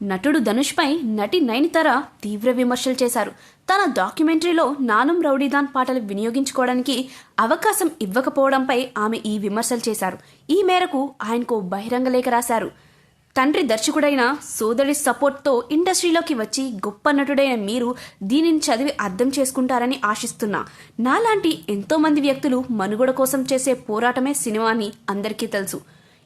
నటుడు ధనుష్పై నటి నయనితార తీవ్ర విమర్శలు చేశారు. తన డాక్యుమెంటరీలో నానం రౌడీదాన్ పాటలు వినియోగించుకోవడానికి అవకాశం ఇవ్వకపోవడంపై ఆమె ఈ విమర్శలు చేశారు. ఈ మేరకు ఆయనకు బహిరంగ లేఖ రాశారు. తండ్రి దర్శకుడైన సోదరి సపోర్ట్తో ఇండస్ట్రీలోకి వచ్చి గొప్ప నటుడైన మీరు దీనిని చదివి అర్థం చేసుకుంటారని ఆశిస్తున్నా. నాలాంటి ఎంతోమంది వ్యక్తులు మనుగడ కోసం చేసే పోరాటమే సినిమా అని అందరికీ తెలుసు.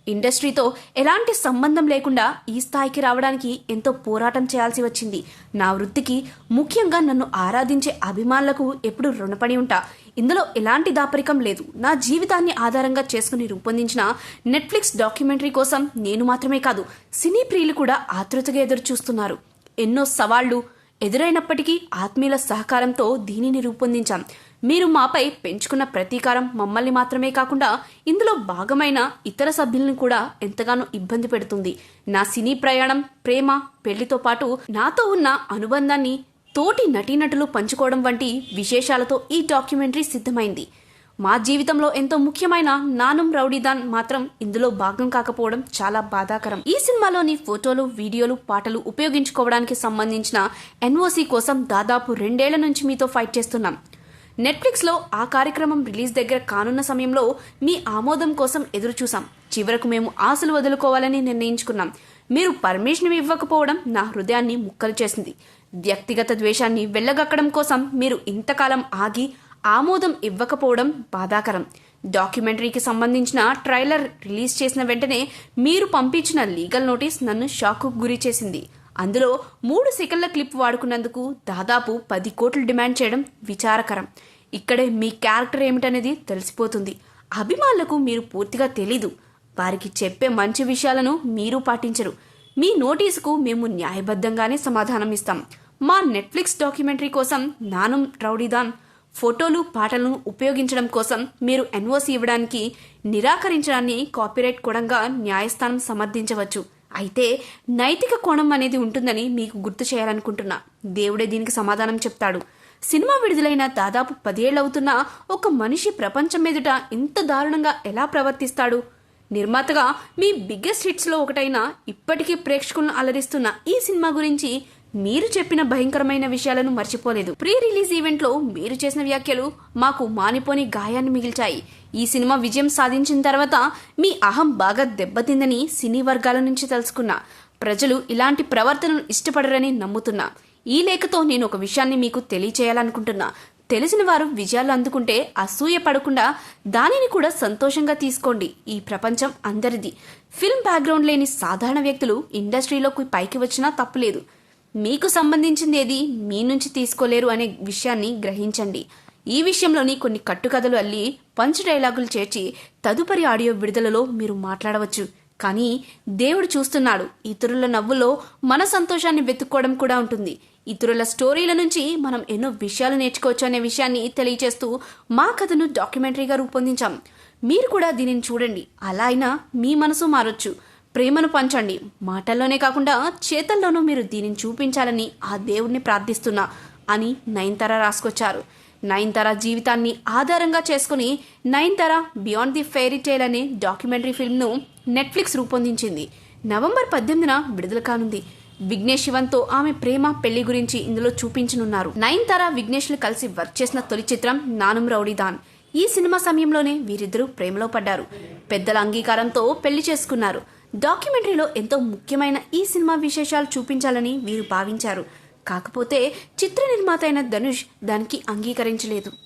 ఇండస్ట్రీతో ఎలాంటి సంబంధం లేకుండా ఈ స్థాయికి రావడానికి ఎంతో పోరాటం చేయాల్సి వచ్చింది. నా వృత్తికి ముఖ్యంగా నన్ను ఆరాధించే అభిమానులకు ఎప్పుడు రుణపడి ఉంటా. ఇందులో ఎలాంటి దాపరికం లేదు. నా జీవితాన్ని ఆధారంగా చేసుకుని రూపొందించిన నెట్ఫ్లిక్స్ డాక్యుమెంటరీ కోసం నేను మాత్రమే కాదు సినీ ప్రియులు కూడా ఆతృతగా ఎదురు చూస్తున్నారు ఎన్నో సవాళ్ళు ఎదురైనప్పటికీ ఆత్మీయుల సహకారంతో దీనిని రూపొందించాం. మీరు మాపై పెంచుకున్న ప్రతీకారం మమ్మల్ని మాత్రమే కాకుండా ఇందులో భాగమైన ఇతర సభ్యులను కూడా ఎంతగానో ఇబ్బంది పెడుతుంది. నా సినీ ప్రయాణం ప్రేమ పెళ్ళితో పాటు నాతో ఉన్న అనుబంధాన్ని తోటి నటీనటులు పంచుకోవడం వంటి విశేషాలతో ఈ డాక్యుమెంటరీ సిద్ధమైంది. మా జీవితంలో ఎంతో ముఖ్యమైన నానం రౌడీదాన్ మాత్రం ఇందులో భాగం కాకపోవడం చాలా బాధాకరం. ఈ సినిమాలోని ఫోటోలు వీడియోలు పాటలు ఉపయోగించుకోవడానికి సంబంధించిన ఎన్ఓసి కోసం దాదాపు రెండేళ్ళ నుంచి మీతో ఫైట్ చేస్తున్నాం. నెట్ఫ్లిక్స్లో ఆ కార్యక్రమం రిలీజ్ దగ్గర కానున్న సమయంలో మీ ఆమోదం కోసం ఎదురు చూసాం చివరకు మేము ఆశలు వదులుకోవాలని నిర్ణయించుకున్నాం. మీరు పర్మిషన్ ఇవ్వకపోవడం నా హృదయాన్ని ముక్కలు చేసింది. వ్యక్తిగత ద్వేషాన్ని వెళ్ళగక్కడం కోసం మీరు ఇంతకాలం ఆగి ఆమోదం ఇవ్వకపోవడం బాధాకరం. డాక్యుమెంటరీకి సంబంధించిన ట్రైలర్ రిలీజ్ చేసిన వెంటనే మీరు పంపించిన లీగల్ నోటీస్ నన్ను షాక్కు గురి చేసింది. అందులో మూడు సెకండ్ల క్లిప్ వాడుకున్నందుకు దాదాపు పది కోట్లు డిమాండ్ చేయడం విచారకరం. ఇక్కడే మీ క్యారెక్టర్ ఏమిటనేది తెలిసిపోతుంది. అభిమానులకు మీరు పూర్తిగా తెలీదు. వారికి చెప్పే మంచి విషయాలను మీరు పాటించరు. మీ నోటీసుకు మేము న్యాయబద్ధంగానే సమాధానం ఇస్తాం మా నెట్ఫ్లిక్స్ డాక్యుమెంటరీ కోసం నానం రౌడీదాన్. ఫోటోలు పాటలను ఉపయోగించడం కోసం మీరు ఎన్ఓసి ఇవ్వడానికి నిరాకరించడాన్ని కాపీరైట్ కోణంగా న్యాయస్థానం సమర్థించవచ్చు. అయితే నైతిక కోణం అనేది ఉంటుందని మీకు గుర్తు చేయాలనుకుంటున్నా. దేవుడే దీనికి సమాధానం చెప్తాడు. సినిమా విడుదలైన దాదాపు పదేళ్ళవుతున్నా ఒక మనిషి ప్రపంచం ఎదుట ఇంత దారుణంగా ఎలా ప్రవర్తిస్తాడు? నిర్మాతగా మీ బిగ్గెస్ట్ హిట్స్లో ఒకటైన ఇప్పటికీ ప్రేక్షకులను అలరిస్తున్న ఈ సినిమా గురించి మీరు చెప్పిన భయంకరమైన విషయాలను మర్చిపోలేదు. ప్రీ రిలీజ్ ఈవెంట్లో మీరు చేసిన వ్యాఖ్యలు మాకు మానిపోని గాయాన్ని మిగిల్చాయి. ఈ సినిమా విజయం సాధించిన తర్వాత మీ అహం బాగా దెబ్బతిందని సినీ వర్గాల నుంచి తెలుసుకున్నా. ప్రజలు ఇలాంటి ప్రవర్తనను ఇష్టపడరని నమ్ముతున్నా. ఈ లేఖతో నేను ఒక విషయాన్ని మీకు తెలియచేయాలనుకుంటున్నా. తెలిసిన వారు విజయాలు అందుకుంటే అసూయ పడకుండా దానిని కూడా సంతోషంగా తీసుకోండి. ఈ ప్రపంచం అందరిది. ఫిల్మ్ బ్యాక్గ్రౌండ్ లేని సాధారణ వ్యక్తులు ఇండస్ట్రీలోకి పైకి వచ్చినా తప్పులేదు. మీకు సంబంధించింది ఏది మీ నుంచి తీసుకోలేరు అనే విషయాన్ని గ్రహించండి. ఈ విషయంలోని కొన్ని కట్టుకథలు అల్లి పంచ్ డైలాగులు చేర్చి తదుపరి ఆడియో విడుదలలో మీరు మాట్లాడవచ్చు. కానీ దేవుడు చూస్తున్నాడు. ఇతరుల నవ్వులో మన సంతోషాన్ని వెతుక్కోవడం కూడా ఉంటుంది. ఇతరుల స్టోరీల నుంచి మనం ఎన్నో విషయాలు నేర్చుకోవచ్చు అనే విషయాన్ని తెలియచేస్తూ మా కథను డాక్యుమెంటరీగా రూపొందించాం. మీరు కూడా దీనిని చూడండి. అలా అయినా మీ మనసు మారొచ్చు. ప్రేమను పంచండి. మాటల్లోనే కాకుండా చేతల్లోనూ మీరు దీనిని చూపించాలని ఆ దేవుణ్ణి ప్రార్థిస్తున్నా అని నయనతార రాసుకొచ్చారు. నయనతార జీవితాన్ని ఆధారంగా చేసుకుని Nayanthara beyond the fairy tale అనే డాక్యుమెంటరీ ఫిల్మ్ను నెట్ఫ్లిక్స్ రూపొందించింది. నవంబర్ పద్దెనిమిదిన విడుదల కానుంది. విఘ్నేష్ శివన్తో ఆమె ప్రేమ పెళ్ళి గురించి ఇందులో చూపించనున్నారు. నయనతార విఘ్నేష్లు కలిసి వర్క్ చేసిన తొలి చిత్రం నానం రౌడీదాన్. ఈ సినిమా సమయంలోనే వీరిద్దరూ ప్రేమలో పడ్డారు. పెద్దల అంగీకారంతో పెళ్ళి చేసుకున్నారు. డాక్యుమెంటరీలో ఎంతో ముఖ్యమైన ఈ సినిమా విశేషాలు చూపించాలని వీరు భావించారు. కాకపోతే చిత్ర నిర్మాత అయిన ధనుష్ దానికి అంగీకరించలేదు.